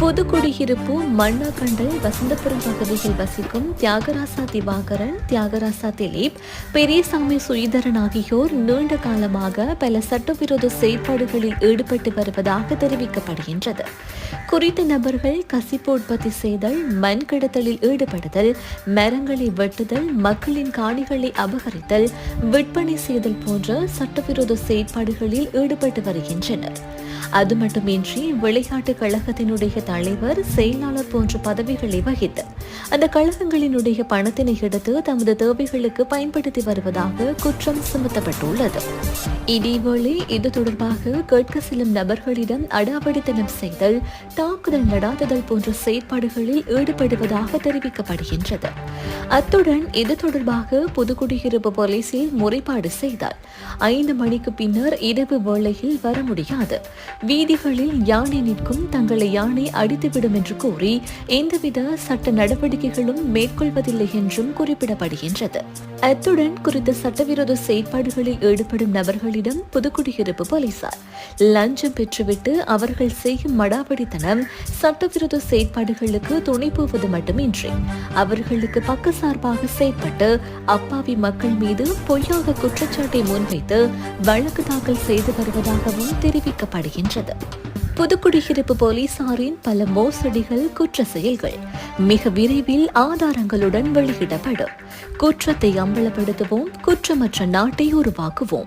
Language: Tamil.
புதுக்குடியிருப்பு மண்ணாக்கண்டல் வசந்தபுரம் பகுதியில் வசிக்கும் தியாகராசா திவாகரன் தியாகராசா திலீப் பெரியசாமி சுயதரன் ஆகியோர் நீண்ட காலமாக பல சட்டவிரோத செயற்பாடுகளில் ஈடுபட்டு வருவதாக தெரிவிக்கப்படுகின்றது. குறித்த நபர்கள் கசிப்பு உற்பத்தி செய்தல் மண் கடத்தலில் ஈடுபடுதல் மரங்களை வெட்டுதல் மக்களின் காணிகளை அபகரித்தல் விற்பனை செய்தல் போன்ற சட்டவிரோத செயற்பாடுகளில் ஈடுபட்டு வருகின்றனர். அது மட்டுமின்றி விளையாட்டு கழகத்தினுடைய தலைவர் செயலாளர் போன்ற பதவிகளை வகித்தார். அந்த கழகங்களினுடைய பணத்தினை எடுத்து தமது தேவைகளுக்கு பயன்படுத்தி வருவதாக குற்றம் சுமத்தப்பட்டுள்ளது. இதேவேளை இது தொடர்பாக கேட்க செல்லும் நபர்களிடம் அடாவடித்தனம் செய்தல் தாக்குதல் நடாத்துதல் போன்ற செயற்பாடுகளில் ஈடுபடுவதாக தெரிவிக்கப்படுகின்றது. அத்துடன் இது தொடர்பாக புதுக்குடியிருப்பு போலீசில் முறைப்பாடு செய்தால் ஐந்து மணிக்கு பின்னர் இரவு வேளையில் வர முடியாது. வீதிகளில் யானை நிற்கும் தங்களை யானை அடித்துவிடும் என்று கூறி எந்தவித சட்ட நடவடிக்கை நடவடிக்கைகளும் மேற்கொள்வதில்லை என்றும் குறிப்பிடப்படுகின்றது. அத்துடன் குறித்த சட்டவிரோத செயற்பாடுகளில் ஈடுபடும் நபர்களிடம் புதுக்குடியிருப்பு போலீசார் லஞ்சம் பெற்றுவிட்டு அவர்கள் செய்யும் மடாபடித்தனம் சட்டவிரோத செயற்பாடுகளுக்கு துணை போவது மட்டுமின்றி அவர்களுக்கு பக்கசார்பாக செயற்பட்டு அப்பாவி மக்கள் மீது பொய்யாக குற்றச்சாட்டை முன்வைத்து வழக்கு தாக்கல் செய்து வருவதாகவும் தெரிவிக்கப்படுகின்றது. புதுக்குடியிருப்பு போலீசாரின் பல மோசடிகள் குற்ற செயல்கள் மிக விரைவில் ஆதாரங்களுடன் வெளியிடப்படும். குற்றத்தை அம்பலப்படுத்துவோம் குற்றமற்ற நாட்டை உருவாக்குவோம்.